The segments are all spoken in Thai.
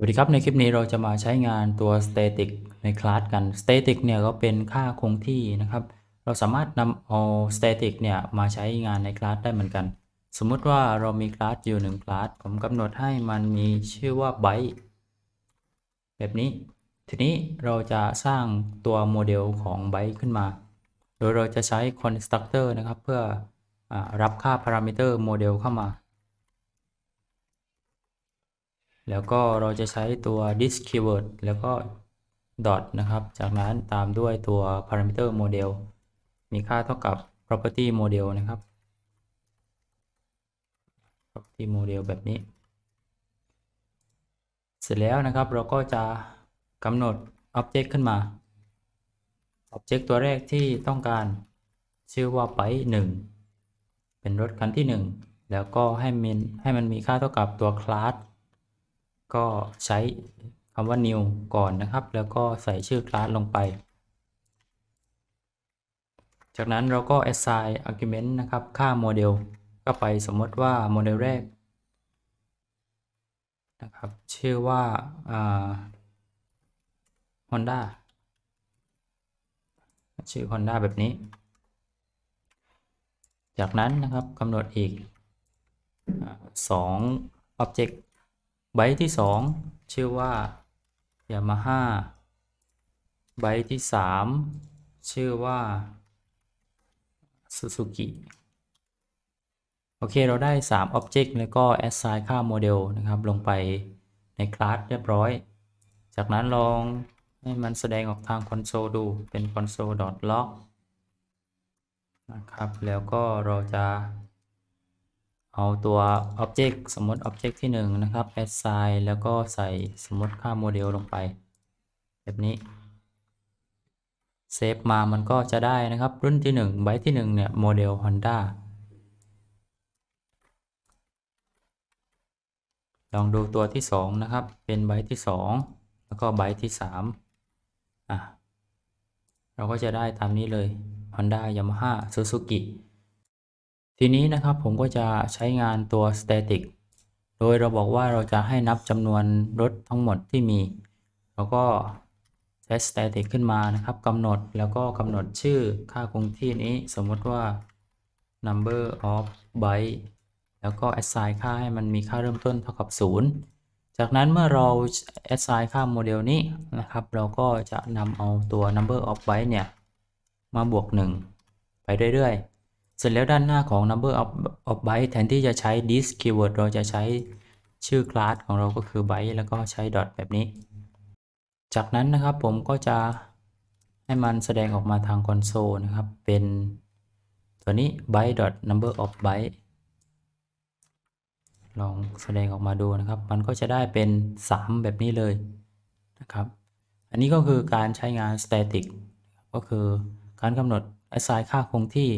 สวัสดีครับ ในคลิปนี้เราจะมาใช้งานตัว static ในคลาสกัน static เนี่ยก็เป็นค่าคงที่นะครับ เราสามารถนำเอา static เนี่ยมาใช้งานในคลาสได้เหมือนกัน สมมติว่าเรามีคลาสอยู่หนึ่งคลาส ผมกำหนดให้มันมีชื่อว่า byte แบบนี้ ทีนี้เราจะสร้างตัวโมเดลของ byte ขึ้นมา โดยเราจะใช้ constructor นะครับ เพื่ออรับค่า parameter โมเดลเข้ามา แล้วก็เราจะใช้ตัว this keyword แล้วก็ dot นะครับ จากนั้นตามด้วยตัว parameter model มีค่าเท่ากับ property model นะครับ property model แบบนี้ เสร็จแล้วนะครับเราก็จะกำหนด object ขึ้นมา object ตัวแรกที่ต้องการชื่อว่า byte 1เป็นรถคันที่ 1 แล้วก็ให้มันให้มันมีค่าเท่ากับตัว class ก็ใช้คำว่า new ก่อนนะครับ แล้วก็ใส่ชื่อคลาสลงไป จากนั้นเราก็ assign argument นะครับ ค่าโมเดลก็ไปสมมติว่าโมเดลแรกนะครับชื่อว่า Honda ชื่อ Honda แบบนี้ จากนั้นนะครับกำหนดอีกสอง object ไบต์ที่ 2 ชื่อว่า Yamaha ไบต์ที่ 3 ชื่อว่า Suzuki โอเค เราได้ 3 Object แล้วก็ assign ค่าโมเดลนะครับ ลงไปในคลาสเรียบร้อย จากนั้นลองให้มันแสดงออกทางคอนโซลดูเป็น console.log นะครับ แล้วก็เราจะ เอาตัว Object สมมติ Object ที่ 1 นะครับ assign แล้วก็ใส่สมมติค่าโมเดลลงไป แบบนี้เซฟมามันก็จะได้นะครับ รุ่นที่1ใบที่ 1 เนี่ย โมเดล Honda ลองดูตัวที่ 2 นะครับ เป็นใบที่ 2 แล้วก็ใบที่3อะเราก็จะได้ตามนี้เลย Honda Yamaha Suzuki ทีนี้นะครับผมก็จะใช้งานตัว static โดยเราบอกว่าเราจะให้นับจำนวนรถทั้งหมดที่มี เราก็ใช้ static ขึ้นมานะครับกำหนดแล้วก็กำหนดชื่อค่าคงที่นี้สมมติว่า number of byte แล้วก็ assign ค่าให้มันมีค่าเริ่มต้นเท่ากับ 0 จากนั้นเมื่อเรา assign ค่าโมเดลนี้นะครับ เราก็จะนำเอาตัว number of byte เนี่ย มาบวก 1 ไปเรื่อยๆ เสร็จแล้วด้านหน้าของ number of, of byte แทนที่จะใช้ this keyword เราจะใช้ชื่อ class ของเราก็คือ byte แล้วก็ใช้ dot แบบนี้ จากนั้นนะครับผมก็จะให้มันแสดงออกมาทางคอนโซลนะครับ เป็นตัวนี้ byte dot number of byte ลองแสดงออกมาดูนะครับ มันก็จะได้เป็น 3 แบบนี้เลยนะครับ อันนี้ก็คือการใช้งาน static ก็คือการกำหนด assign ค่าคงที่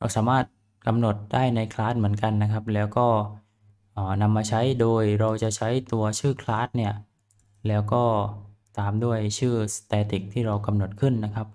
เราสามารถกำหนดได้ในคลาสเหมือนกันนะครับ แล้วก็นำมาใช้โดยเราจะใช้ตัวชื่อคลาสเนี่ย แล้วก็ตามด้วยชื่อ static ที่เรากำหนดขึ้นนะครับ